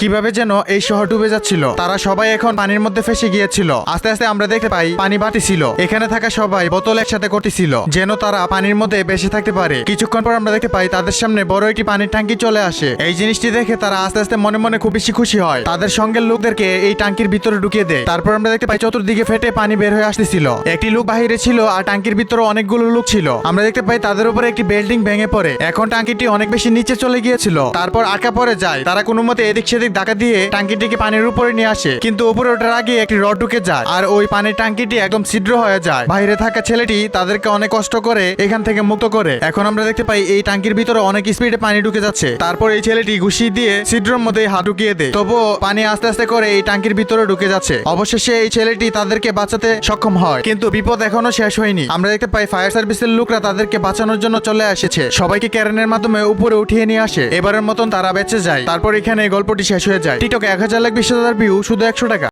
কীভাবে যেন এই শহর ডুবে যাচ্ছিল। তারা সবাই এখন পানির মধ্যে ফেসে গিয়েছিল। আস্তে আস্তে আমরা দেখতে পাই পানি বাটি ছিল এখানে থাকা সবাই বোতল একসাথে করতেছিল যেন তারা পানির মধ্যে বেঁচে থাকতে পারে। কিছুক্ষণ পর আমরা দেখতে পাই তাদের সামনে বড় একটি পানির ট্যাঙ্কি চলে আসে। এই জিনিসটি দেখে তারা আস্তে আস্তে মনে মনে খুব বেশি খুশি হয়। তাদের সঙ্গের লোকদেরকে এই ট্যাঙ্কির ভিতরে ঢুকিয়ে দেয়। তারপর আমরা দেখতে পাই চতুর্দিকে ফেটে পানি বের হয়ে আসতেছিল। একটি লোক বাহিরে ছিল আর ট্যাঙ্কির ভিতরে অনেকগুলো লোক ছিল। আমরা দেখতে পাই তাদের উপরে একটি বিল্ডিং ভেঙে পড়ে। এখন ট্যাঙ্কিটি অনেক বেশি নিচে চলে গিয়েছিল। তারপর আটকা পড়ে যায়। তারা কোনো মতে এদিক সেদিক ধাক্কা দিয়ে ট্যাঙ্কিটিকে পানির উপরে নিয়ে আসে। কিন্তু উপরে ওঠার আগে একটি রড ঢুকে যায় আর ওই পানির ট্যাঙ্কিটি একদম ছিদ্র হয়ে যায়। বাইরে থাকা ছেলেটি তাদেরকে অনেক কষ্ট করে এখান থেকে মুক্ত করে। এখন আমরা দেখতে পাই এই ট্যাঙ্কির ভিতরে অনেক স্পিডে পানি ঢুকে যাচ্ছে। তারপর এই ছেলেটি ঘুষি দিয়ে ছিদ্রের মধ্যে হাত ঢুকিয়ে দেয়। তবুও পানি আস্তে আস্তে করে এই ট্যাঙ্কির ভিতরে ঢুকে যাচ্ছে। অবশেষে এই ছেলেটি তাদেরকে বাঁচাতে সক্ষম হয়। কিন্তু বিপদ এখনও শেষ হয়নি। আমরা দেখতে পাই ফায়ার সার্ভিসের লোকরা তাদেরকে বাঁচানোর জন্য চলে এসেছে। সবাইকে ক্যারেনের মাধ্যমে উপরে উঠিয়ে নিয়ে আসে। এবারের মতন তারা বেঁচে যায়। তারপর এখানে গল্পটি শেষ হয়ে যায়। টিকটকে এক হাজার লাখ বিশ হাজার ভিউ শুধু একশো টাকা।